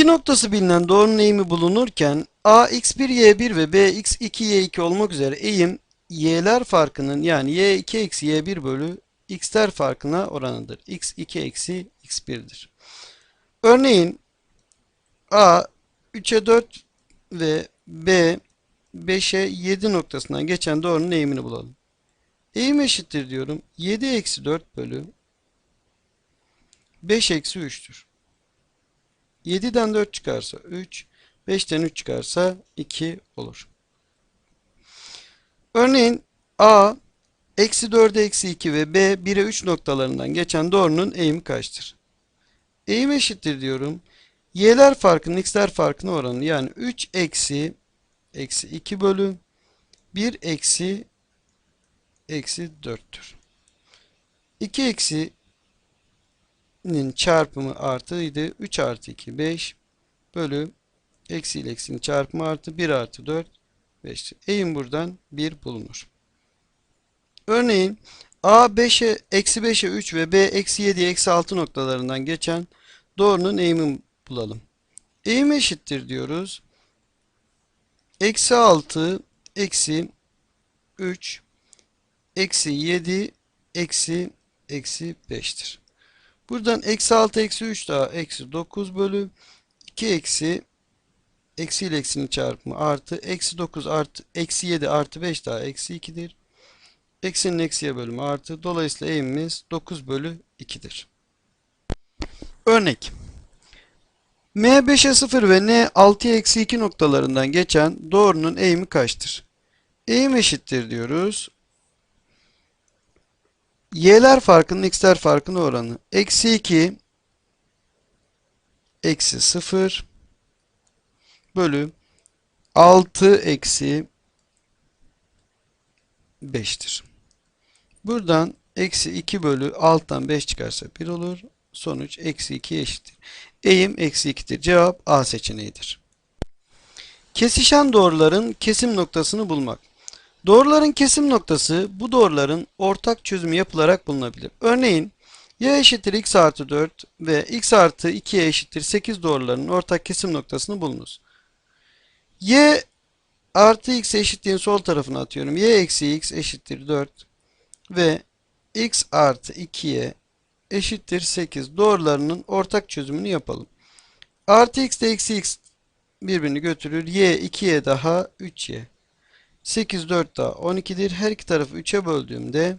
İki noktası bilinen doğrunun eğimi bulunurken a x1 y1 ve b x2 y2 olmak üzere eğim y'ler farkının yani y2 eksi y1 bölü x'ler farkına oranıdır. x2 eksi x1'dir. Örneğin a 3'e 4 ve b 5'e 7 noktasından geçen doğrunun eğimini bulalım. Eğim eşittir diyorum. 7 eksi 4 bölü 5 eksi 3'tür. 7'den 4 çıkarsa 3, 5'ten 3 çıkarsa 2 olur. Örneğin A, eksi 4'e eksi 2 ve B 1'e 3 noktalarından geçen doğrunun eğimi kaçtır? Eğim eşittir diyorum. Y'ler farkının x'ler farkına oranı yani 3 eksi eksi 2 bölü 1 eksi eksi 4'tür. 2 eksi nin çarpımı artıydı. 3 artı 2 5 bölü eksi ile eksinin çarpımı artı 1 artı 4 5'tir. Eğim buradan 1 bulunur. Örneğin A 5'e eksi 5'e 3 ve B eksi 7'ye eksi 6 noktalarından geçen doğrunun eğimini bulalım. Eğim eşittir diyoruz. Eksi 6 eksi 3 eksi 7 eksi eksi 5'tir. Buradan eksi 6 eksi 3 daha eksi 9 bölü 2 eksi eksi ile eksinin çarpımı artı eksi 9 artı eksi 7 artı 5 daha eksi 2'dir. Eksinin eksiye bölümü artı. Dolayısıyla eğimimiz 9 bölü 2'dir. Örnek. M 5'e 0 ve N 6'ya eksi 2 noktalarından geçen doğrunun eğimi kaçtır? Eğim eşittir diyoruz. Y'ler farkının x'ler farkına oranı. Eksi 2 eksi 0 bölü 6 eksi 5'tir. Buradan eksi 2 bölü alttan 5 çıkarsa 1 olur. Sonuç eksi 2 eşittir. Eğim eksi 2'dir. Cevap A seçeneğidir. Kesişen doğruların kesim noktasını bulmak. Doğruların kesim noktası bu doğruların ortak çözümü yapılarak bulunabilir. Örneğin y eşittir x artı 4 ve x artı 2'ye eşittir 8 doğrularının ortak kesim noktasını bulunuz. y artı x eşitliğin sol tarafına atıyorum. y eksi x eşittir 4 ve x artı 2'ye eşittir 8 doğrularının ortak çözümünü yapalım. Artı x ile eksi x birbirini götürür. y 2y daha 3y. 8 4 daha 12'dir. Her iki tarafı 3'e böldüğümde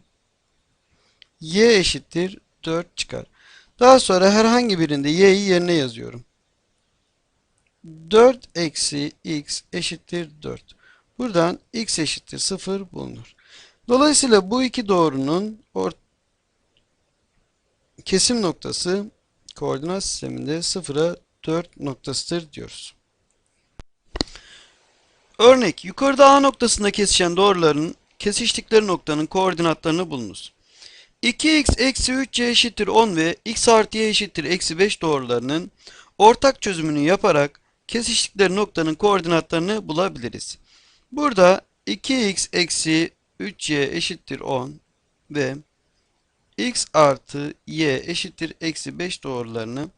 y eşittir 4 çıkar. Daha sonra herhangi birinde y'yi yerine yazıyorum. 4 eksi x eşittir 4. Buradan x eşittir 0 bulunur. Dolayısıyla bu iki doğrunun kesim noktası koordinat sisteminde 0'a 4 noktasıdır diyoruz. Örnek, yukarıda A noktasında kesişen doğruların kesiştikleri noktanın koordinatlarını bulunuz. 2x eksi 3y eşittir 10 ve x artı y eşittir eksi 5 doğrularının ortak çözümünü yaparak kesiştikleri noktanın koordinatlarını bulabiliriz. Burada 2x eksi 3y eşittir 10 ve x artı y eşittir eksi 5 doğrularını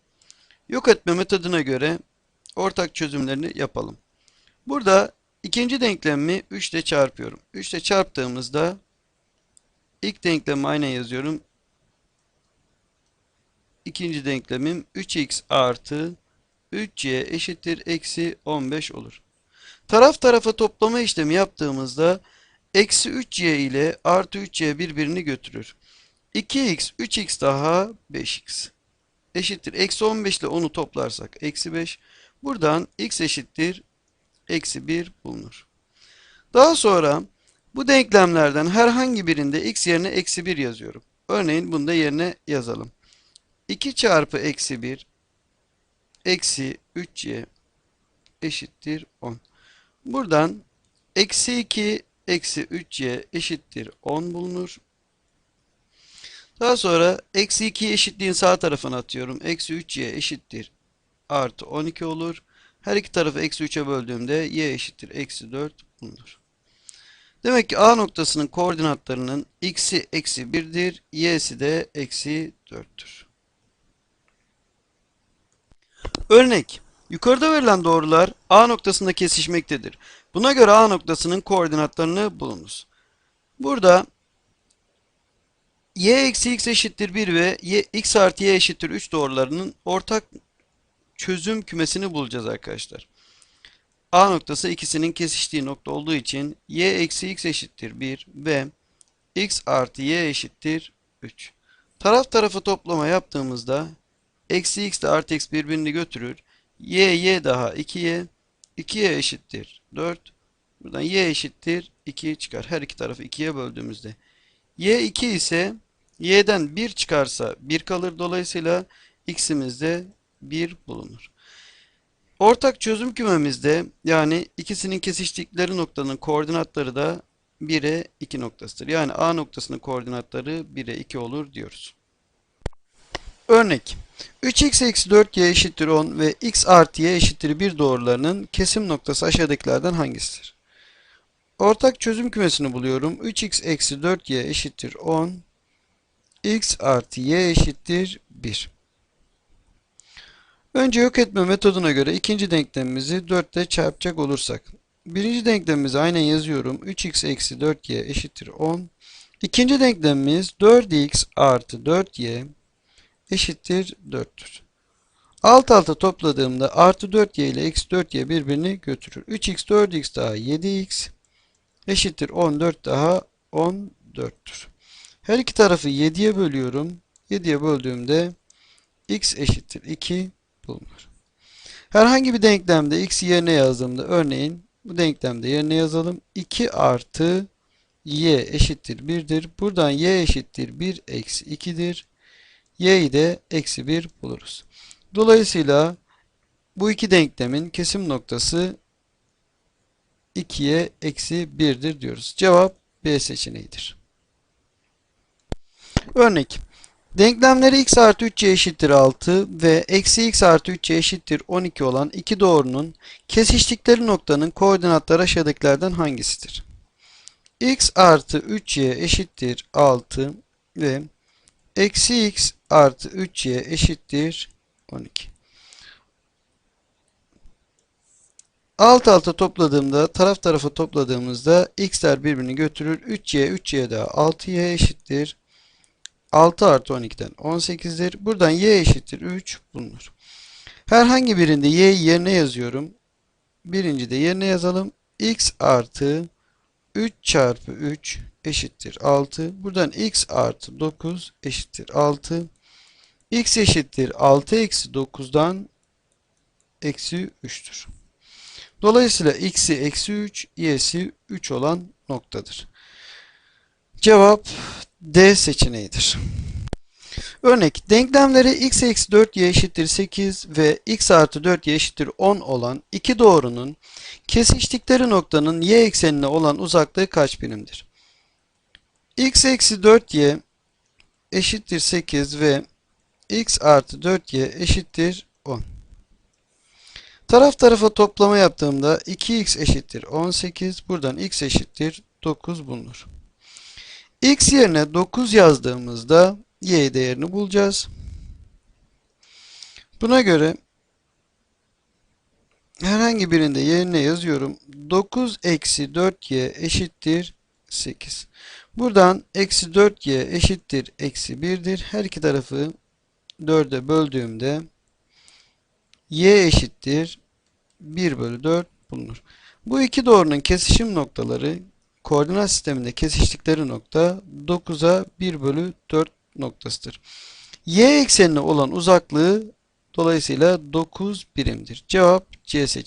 yok etme metoduna göre ortak çözümlerini yapalım. Burada ikinci denklemimi 3 ile çarpıyorum. 3 ile çarptığımızda ilk denklemi aynen yazıyorum. İkinci denklemim 3x artı 3y eşittir eksi 15 olur. Taraf tarafa toplama işlemi yaptığımızda eksi 3y ile artı 3y birbirini götürür. 2x 3x daha 5x eşittir. Eksi 15 ile 10'u toplarsak eksi 5. Buradan x eşittir eksi 1 bulunur. Daha sonra bu denklemlerden herhangi birinde x yerine eksi 1 yazıyorum. Örneğin bunu da yerine yazalım. 2 çarpı eksi 1 eksi 3y eşittir 10. Buradan eksi 2 eksi 3y eşittir 10 bulunur. Daha sonra eksi 2'yi eşitliğin sağ tarafına atıyorum. Eksi 3y eşittir artı 12 olur. Her iki tarafı eksi 3'e böldüğümde y eşittir eksi 4 bulunur. Demek ki A noktasının koordinatlarının x'i eksi 1'dir. Y'si de eksi 4'tür. Örnek. Yukarıda verilen doğrular A noktasında kesişmektedir. Buna göre A noktasının koordinatlarını bulunuz. Burada y eksi x eşittir 1 ve y, x artı y eşittir 3 doğrularının ortak çözüm kümesini bulacağız arkadaşlar. A noktası ikisinin kesiştiği nokta olduğu için y eksi x eşittir 1 ve x artı y eşittir 3. Taraf tarafa toplama yaptığımızda eksi x ile artı x birbirini götürür. y y daha 2y 2y eşittir 4. Buradan y eşittir 2 çıkar. Her iki tarafı 2'ye böldüğümüzde. y 2 ise y'den 1 çıkarsa 1 kalır. Dolayısıyla x'imiz de 1 bulunur. Ortak çözüm kümemizde yani ikisinin kesiştikleri noktanın koordinatları da 1'e 2 noktasıdır. Yani A noktasının koordinatları 1'e 2 olur diyoruz. Örnek 3x eksi 4y eşittir 10 ve x artı y eşittir 1 doğrularının kesim noktası aşağıdakilerden hangisidir? Ortak çözüm kümesini buluyorum. 3x eksi 4y eşittir 10. x artı y eşittir 1. Önce yok etme metoduna göre ikinci denklemimizi 4 ile çarpacak olursak. Birinci denklemimizi aynen yazıyorum. 3x eksi 4y eşittir 10. İkinci denklemimiz 4x artı 4y eşittir 4'tür. Alt alta topladığımda artı 4y ile eksi 4y birbirini götürür. 3x 4x daha 7x eşittir 14 daha 14'tür. Her iki tarafı 7'ye bölüyorum. 7'ye böldüğümde x eşittir 2 bulunur. Herhangi bir denklemde x'i yerine yazdığımda örneğin bu denklemde yerine yazalım. 2 artı y eşittir 1'dir. Buradan y eşittir 1 eksi 2'dir. y'yi de eksi 1 buluruz. Dolayısıyla bu iki denklemin kesim noktası 2'ye eksi 1'dir diyoruz. Cevap B seçeneğidir. Örnek. Denklemleri x artı 3y eşittir 6 ve eksi x artı 3y eşittir 12 olan iki doğrunun kesiştikleri noktanın koordinatları aşağıdakilerden hangisidir? x artı 3y eşittir 6 ve eksi x artı 3y eşittir 12. Alt alta topladığımda taraf tarafa topladığımızda x'ler birbirini götürür. 3y 3y daha 6y eşittir 6 artı 12'den 18'dir. Buradan y eşittir 3 bulunur. Herhangi birinde y'yi yerine yazıyorum. Birinci de yerine yazalım. x artı 3 çarpı 3 eşittir 6. Buradan x artı 9 eşittir 6. x eşittir 6 eksi 9'dan eksi 3'tür. Dolayısıyla x'i eksi 3, y'si 3 olan noktadır. Cevap D seçeneğidir. Örnek denklemleri x eksi 4y eşittir 8 ve x artı 4y eşittir 10 olan iki doğrunun kesiştikleri noktanın y eksenine olan uzaklığı kaç birimdir? x eksi 4y eşittir 8 ve x artı 4y eşittir 10. Taraf tarafa toplama yaptığımda 2x eşittir 18. Buradan x eşittir 9 bulunur. X yerine 9 yazdığımızda y değerini bulacağız. Buna göre herhangi birinde yerine yazıyorum. 9 eksi 4y eşittir 8. Buradan eksi 4y eşittir eksi 1'dir. Her iki tarafı 4'e böldüğümde y eşittir 1 bölü 4 bulunur. Bu iki doğrunun kesişim noktaları koordinat sisteminde kesiştikleri nokta 9'a 1 bölü 4 noktasıdır. Y eksenine olan uzaklığı dolayısıyla 9 birimdir. Cevap C seçeneği.